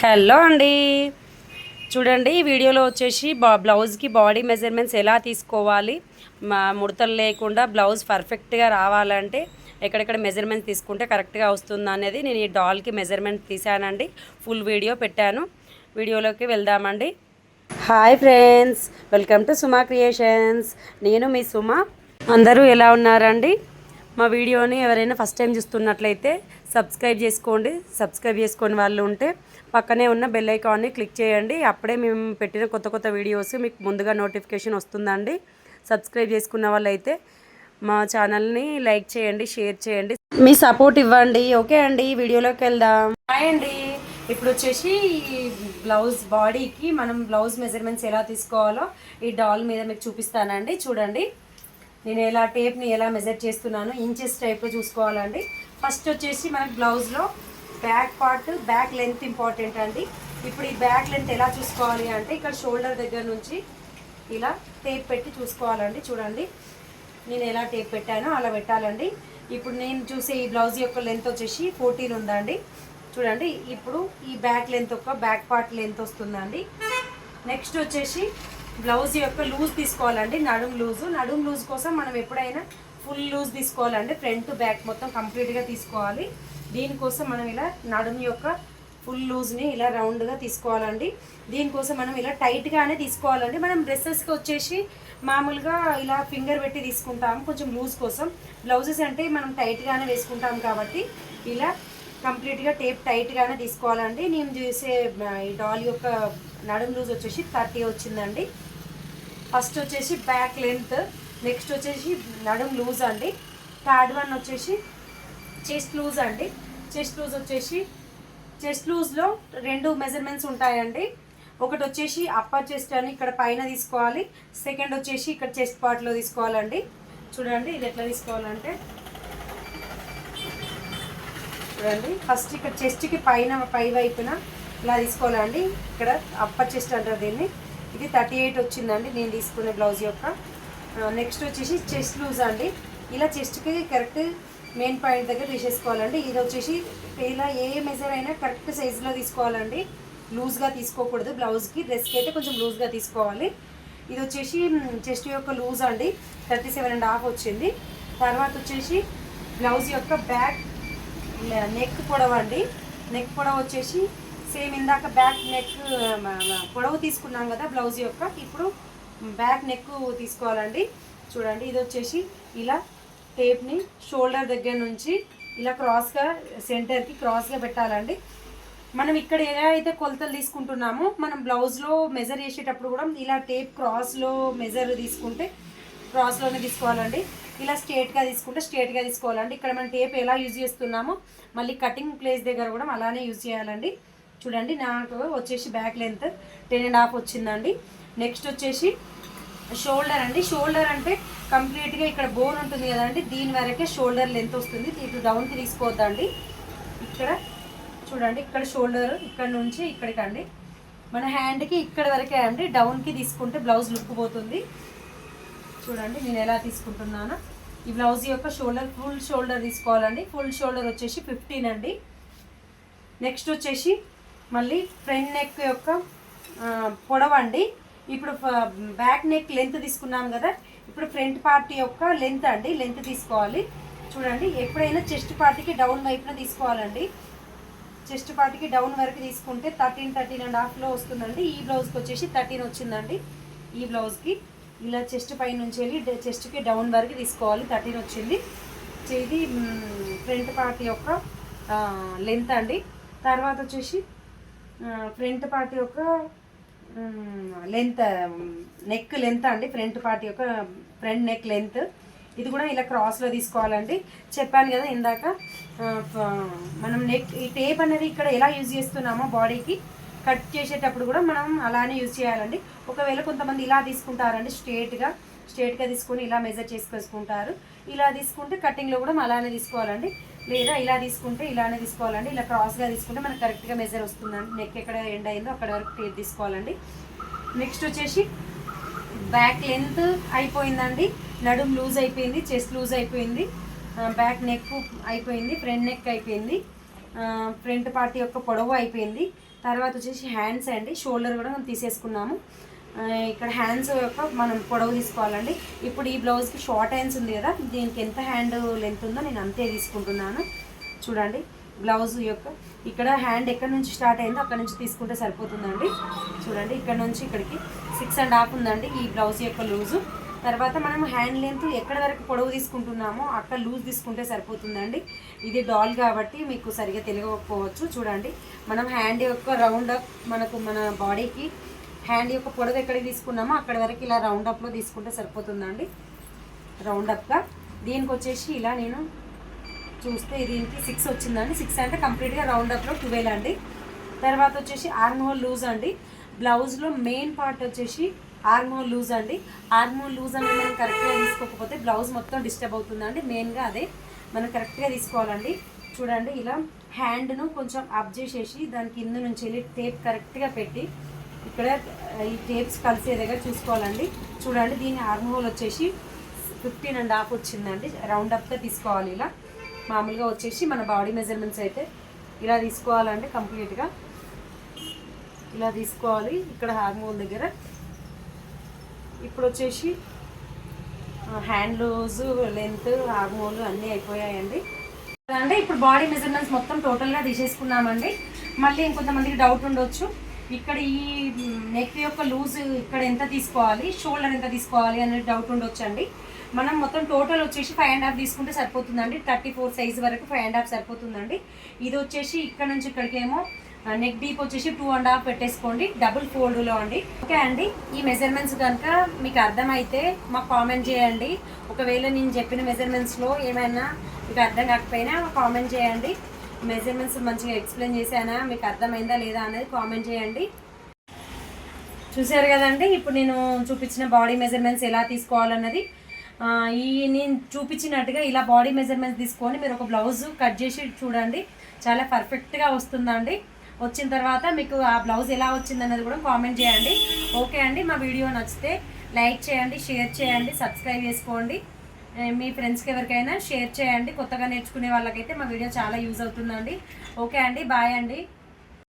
Hello అండి. చూడండి ఈ వీడియోలో వచ్చేసి బా బ్లౌజ్కి బాడీ మెజర్మెంట్స్ ఎలా తీసుకోవాలి? మా ముడతలు లేకుండా బ్లౌజ్ పర్ఫెక్ట్గా రావాలంటే ఎక్కడెక్కడ మెజర్మెంట్ తీసుకుంటే కరెక్ట్గా వస్తుందా అనేది నేను ఈ డాల్కి మెజర్మెంట్ తీసానండి ఫుల్ వీడియో పెట్టాను. వీడియోలోకి వెళ్దామండి. Hi friends welcome to Suma creations. నేను మీ సుమ. అందరూ ఎలా ఉన్నారండి? మా వీడియోని ఎవరైనా ఫస్ట్ టైం చూస్తున్నట్లయితే సబ్స్క్రైబ్ చేసుకోండి. సబ్స్క్రైబ్ చేసుకొని వాళ్ళు ఉంటే పక్కనే ఉన్న బెల్ ఐకాన్ని క్లిక్ చేయండి. అప్పుడే మేము పెట్టిన కొత్త కొత్త వీడియోస్ మీకు ముందుగా నోటిఫికేషన్ వస్తుందండి. సబ్స్క్రైబ్ చేసుకున్న వాళ్ళైతే మా ఛానల్ని లైక్ చేయండి షేర్ చేయండి. మీ సపోర్ట్ ఇవ్వండి. ఓకే అండి వీడియోలోకి వెళ్దాం. హాయ్ అండి. ఇప్పుడు వచ్చేసి బ్లౌజ్ బాడీకి మనం బ్లౌజ్ మెజర్మెంట్స్ ఎలా తీసుకోవాలో ఈ డాల్ మీద మీకు చూపిస్తానండి. చూడండి. నేను ఎలా టేప్ని ఎలా మెజర్ చేస్తున్నాను ఇంచెస్ టైప్లో చూసుకోవాలండి. ఫస్ట్ వచ్చేసి మనకి బ్లౌజ్లో back part back length important అండి. ఇప్పుడు ఈ బ్యాక్ లెంత్ ఎలా చూసుకోవాలి అంటే ఇక్కడ షోల్డర్ దగ్గర నుంచి ఇలా టేప్ పెట్టి చూసుకోవాలండి. చూడండి. నేను ఎలా టేప్ పెట్టానో అలా పెట్టాలండి. ఇప్పుడు నేను చూసే ఈ బ్లౌజ్ యొక్క లెంత్ వచ్చేసి ఫోర్టీన్ ఉందండి. చూడండి. ఇప్పుడు ఈ బ్యాక్ లెంత్ ఒక బ్యాక్ పార్ట్ లెంత్ వస్తుందండి. నెక్స్ట్ వచ్చేసి బ్లౌజ్ యొక్క లూజ్ తీసుకోవాలండి నడుం లూజు. నడుం లూజ్ కోసం మనం ఎప్పుడైనా ఫుల్ లూజ్ తీసుకోవాలండి ఫ్రంట్ బ్యాక్ మొత్తం కంప్లీట్గా తీసుకోవాలి. దీనికోసం మనం ఇలా నడుం యొక్క ఫుల్ లూజ్ని ఇలా రౌండ్గా తీసుకోవాలండి. దీనికోసం మనం ఇలా టైట్గానే తీసుకోవాలండి. మనం డ్రెస్సెస్కి వచ్చేసి మామూలుగా ఇలా ఫింగర్ పెట్టి తీసుకుంటాం కొంచెం లూజ్ కోసం. బ్లౌజెస్ అంటే మనం టైట్గానే వేసుకుంటాం కాబట్టి ఇలా కంప్లీట్గా టేప్ టైట్గానే తీసుకోవాలండి. నేను చూసే ఈ డాల్ యొక్క నడుం లూజ్ వచ్చేసి థర్టీ వచ్చిందండి. ఫస్ట్ వచ్చేసి బ్యాక్ లెంత్ నెక్స్ట్ వచ్చేసి నడుం లూజ్ అండి. థర్డ్ వన్ వచ్చేసి చెస్ట్ లూజ్ అండి. చెస్ట్ లూజ్ వచ్చేసి చెస్ట్ లూజ్లో రెండు మెజర్మెంట్స్ ఉంటాయండి. ఒకటి వచ్చేసి అప్పర్ చెస్ట్ అని ఇక్కడ పైన తీసుకోవాలి. సెకండ్ వచ్చేసి ఇక్కడ చెస్ట్ పార్ట్లో తీసుకోవాలండి. చూడండి ఇది ఎట్లా తీసుకోవాలంటే చూడండి. ఫస్ట్ ఇక్కడ చెస్ట్కి పైన పై వైపున ఇలా తీసుకోవాలండి. ఇక్కడ అప్పర్ చెస్ట్ అంటారు దీన్ని. ఇది థర్టీ ఎయిట్ వచ్చిందండి. నేను తీసుకునే బ్లౌజ్ యొక్క. నెక్స్ట్ వచ్చేసి చెస్ట్ లూజ్ అండి. ఇలా చెస్ట్కి కరెక్ట్ మెయిన్ పాయింట్ దగ్గర తీసేసుకోవాలండి. ఇది వచ్చేసి ఇలా ఏ మెజర్ అయినా కరెక్ట్ సైజులో తీసుకోవాలండి. లూజ్గా తీసుకోకూడదు. బ్లౌజ్కి డ్రెస్కి అయితే కొంచెం లూజ్గా తీసుకోవాలి. ఇది వచ్చేసి చెస్ట్ యొక్క లూజ్ అండి. థర్టీ సెవెన్ అండ్ హాఫ్ వచ్చింది. తర్వాత వచ్చేసి బ్లౌజ్ యొక్క బ్యాక్ నెక్ పొడవు అండి నెక్ పొడవు వచ్చేసి సేమ్ ఇందాక బ్యాక్ నెక్ పొడవు తీసుకున్నాం కదా బ్లౌజ్ యొక్క. ఇప్పుడు బ్యాక్ నెక్ తీసుకోవాలండి. చూడండి ఇది వచ్చేసి ఇలా టేప్ని షోల్డర్ దగ్గర నుంచి ఇలా క్రాస్గా సెంటర్కి క్రాస్గా పెట్టాలండి. మనం ఇక్కడ ఎలా అయితే కొలతలు తీసుకుంటున్నామో మనం బ్లౌజ్లో మెజర్ చేసేటప్పుడు కూడా ఇలా టేప్ క్రాస్లో మెజర్ తీసుకుంటే క్రాస్లోనే తీసుకోవాలండి. ఇలా స్ట్రేట్గా తీసుకుంటే స్ట్రేట్గా తీసుకోవాలండి. ఇక్కడ మనం టేప్ ఎలా యూజ్ చేస్తున్నామో మళ్ళీ కటింగ్ ప్లేస్ దగ్గర కూడా అలానే యూజ్ చేయాలండి. చూడండి నాకు వచ్చేసి back length ten and half వచ్చిందండి. నెక్స్ట్ వచ్చేసి షోల్డర్ అండి. షోల్డర్ అంటే కంప్లీట్గా ఇక్కడ బోన్ ఉంటుంది కదండి దీని వరకే షోల్డర్ లెంత్ వస్తుంది. ఇటు డౌన్కి తీసుకోవద్దండి. ఇక్కడ చూడండి ఇక్కడ షోల్డర్ ఇక్కడ నుంచి ఇక్కడికి అండి. మన హ్యాండ్కి ఇక్కడ వరకే అండి డౌన్కి తీసుకుంటే బ్లౌజ్ లుక్ పోతుంది. చూడండి నేను ఎలా తీసుకుంటున్నాను. ఈ బ్లౌజ్ యొక్క షోల్డర్ ఫుల్ షోల్డర్ తీసుకోవాలండి. ఫుల్ షోల్డర్ వచ్చేసి ఫిఫ్టీన్ అండి. నెక్స్ట్ వచ్చేసి మళ్ళీ ఫ్రంట్ నెక్ యొక్క పొడవండి. ఇప్పుడు బ్యాక్ నెక్ లెంత్ తీసుకున్నాం కదా ఇప్పుడు ఫ్రంట్ పార్ట్ యొక్క లెంత్ అండి లెంత్ తీసుకోవాలి. చూడండి ఎప్పుడైనా చెస్ట్ పార్టీకి డౌన్ వైపున తీసుకోవాలండి. చెస్ట్ పార్టీకి డౌన్ వరకు తీసుకుంటే థర్టీన్ థర్టీన్ అండ్ హాఫ్లో వస్తుందండి. ఈ బ్లౌజ్కి వచ్చేసి థర్టీన్ వచ్చిందండి. ఈ బ్లౌజ్కి ఇలా చెస్ట్ పై నుంచి వెళ్ళి చెస్ట్కి డౌన్ వరకు తీసుకోవాలి. థర్టీన్ వచ్చింది. ఇది ఫ్రంట్ పార్ట్ యొక్క లెంత్ అండి. తర్వాత వచ్చేసి ఫ్రంట్ పార్ట్ యొక్క లెంత్ నెక్ లెంత్ అండి. ఫ్రంట్ పార్ట్ యొక్క ఫ్రంట్ నెక్ లెంత్. ఇది కూడా ఇలా క్రాస్లో తీసుకోవాలండి. చెప్పాను కదా ఇందాక మనం నెక్ ఈ టేప్ అనేది ఇక్కడ ఎలా యూజ్ చేస్తున్నామో బాడీకి కట్ చేసేటప్పుడు కూడా మనం అలానే యూజ్ చేయాలండి. ఒకవేళ కొంతమంది ఇలా తీసుకుంటారండి స్ట్రేట్గా స్ట్రేట్గా తీసుకొని ఇలా మెజర్ చేసుకొసుకుంటారు ఇలా తీసుకుంటే కటింగ్లో కూడా అలానే తీసుకోవాలండి. లేదా ఇలా తీసుకుంటే ఇలానే తీసుకోవాలండి. ఇలా క్రాస్గా తీసుకుంటే మనకు కరెక్ట్గా మెజర్ వస్తుందండి. నెక్ ఎక్కడ ఎండ్ అయిందో అక్కడ వరకు టేప్ తీసుకోవాలండి. నెక్స్ట్ వచ్చేసి బ్యాక్ లెంత్ అయిపోయిందండి. నడుము లూజ్ అయిపోయింది చెస్ట్ లూజ్ అయిపోయింది. బ్యాక్ నెక్ అయిపోయింది ఫ్రంట్ నెక్ అయిపోయింది. ఫ్రంట్ పార్ట్ యొక్క పొడవు అయిపోయింది. తర్వాత వచ్చేసి హ్యాండ్స్ అండి. షోల్డర్ కూడా మనం తీసేసుకున్నాము. ఇక్కడ హ్యాండ్స్ యొక్క మనం పొడవు తీసుకోవాలండి. ఇప్పుడు ఈ బ్లౌజ్కి షార్ట్ హ్యాండ్స్ ఉంది కదా దీనికి ఎంత హ్యాండ్ లెంత్ ఉందో నేను అంతే తీసుకుంటున్నాను. చూడండి బ్లౌజ్ యొక్క ఇక్కడ హ్యాండ్ ఎక్కడి నుంచి స్టార్ట్ అయిందో అక్కడ నుంచి తీసుకుంటే సరిపోతుందండి. చూడండి ఇక్కడ నుంచి ఇక్కడికి సిక్స్ అండ్ హాఫ్ ఉందండి ఈ బ్లౌజ్ యొక్క లూజు తర్వాత మనం హ్యాండ్ లెంత్ ఎక్కడ వరకు పొడవు తీసుకుంటున్నామో అక్కడ లూజ్ తీసుకుంటే సరిపోతుందండి. ఇది డాల్ కాబట్టి మీకు సరిగా తెలియకపోవచ్చు. చూడండి మనం హ్యాండ్ యొక్క రౌండ్ అప్ మనకు మన బాడీకి హ్యాండ్ యొక్క పొడవు ఎక్కడికి తీసుకున్నామో అక్కడ వరకు ఇలా రౌండ్ అప్లో తీసుకుంటే సరిపోతుందండి. రౌండ్ అప్గా దీనికి వచ్చేసి ఇలా నేను చూస్తే దీనికి సిక్స్ వచ్చిందండి. సిక్స్ అంటే కంప్లీట్గా రౌండ్ అప్లో ట్వెల్వ్ అండి. తర్వాత వచ్చేసి ఆర్మోల్ లూజ్ అండి. బ్లౌజ్లో మెయిన్ పార్ట్ వచ్చేసి ఆర్మోల్ లూజ్ అండి. ఆర్మోల్ లూజ్ అనేది మనం కరెక్ట్గా తీసుకోకపోతే బ్లౌజ్ మొత్తం డిస్టర్బ్ అవుతుందండి. మెయిన్గా అదే. మనం కరెక్ట్గా తీసుకోవాలండి. చూడండి ఇలా హ్యాండ్ను కొంచెం అప్ చేసేసి దాని కింద నుంచి వెళ్ళి టేప్ కరెక్ట్గా పెట్టి ఇక్కడ ఈ టేప్స్ కలిసే దగ్గర చూసుకోవాలండి. చూడండి దీని ఆర్మ్ హోల్ వచ్చేసి ఫిఫ్టీన్ అండ్ హాఫ్ వచ్చిందండి. రౌండ్ అప్గా తీసుకోవాలి ఇలా. మామూలుగా వచ్చేసి మన బాడీ మెజర్మెంట్స్ అయితే ఇలా తీసుకోవాలండి కంప్లీట్గా ఇలా తీసుకోవాలి ఇక్కడ హార్మోల్ దగ్గర. ఇప్పుడు వచ్చేసి హ్యాండ్ లూజ్ లెంత్ హోల్ అన్నీ అయిపోయాయండి. అంటే ఇప్పుడు బాడీ మెజర్మెంట్స్ మొత్తం టోటల్గా తీసేసుకున్నామండి. మళ్ళీ ఇంకొంతమందికి డౌట్ ఉండొచ్చు. ఇక్కడ ఈ నెక్ యొక్క లూజ్ ఇక్కడ ఎంత తీసుకోవాలి? షోల్డర్ ఎంత తీసుకోవాలి అనేది డౌట్ ఉండొచ్చండి. మనం మొత్తం టోటల్ వచ్చేసి ఫైవ్ అండ్ హాఫ్ తీసుకుంటే సరిపోతుందండి. థర్టీ ఫోర్ సైజ్ వరకు ఫైవ్ అండ్ హాఫ్ సరిపోతుందండి. ఇది వచ్చేసి ఇక్కడ నుంచి ఇక్కడికేమో నెక్ డీప్ వచ్చేసి టూ అండ్ హాఫ్ పెట్టేసుకోండి. డబుల్ ఫోల్డ్లో అండి. ఓకే అండి. ఈ మెజర్మెంట్స్ కనుక మీకు అర్థమైతే మాకు కామెంట్ చేయండి. ఒకవేళ నేను చెప్పిన మెజర్మెంట్స్లో ఏమైనా మీకు అర్థం కాకపోయినా కామెంట్ చేయండి. మెజర్మెంట్స్ మంచిగా ఎక్స్ప్లెయిన్ చేశానా? మీకు అర్థమైందా లేదా అనేది కామెంట్ చేయండి. చూసారు కదండి ఇప్పుడు నేను చూపించిన బాడీ మెజర్మెంట్స్ ఎలా తీసుకోవాలన్నది. ఈ నేను చూపించినట్టుగా ఇలా బాడీ మెజర్మెంట్స్ తీసుకొని మీరు ఒక బ్లౌజ్ కట్ చేసి చూడండి. చాలా పర్ఫెక్ట్గా వస్తుందండి. వచ్చిన తర్వాత మీకు ఆ బ్లౌజ్ ఎలా వచ్చిందన్నది కూడా కామెంట్ చేయండి. ఓకే అండి మా వీడియో నచ్చితే లైక్ చేయండి షేర్ చేయండి సబ్స్క్రైబ్ చేసుకోండి. మీ ఫ్రెండ్స్కి ఎవరికైనా షేర్ చేయండి. కొత్తగా నేర్చుకునే వాళ్ళకైతే మా వీడియో చాలా యూజ్ అవుతుందండి. ఓకే అండి బాయ్ అండి.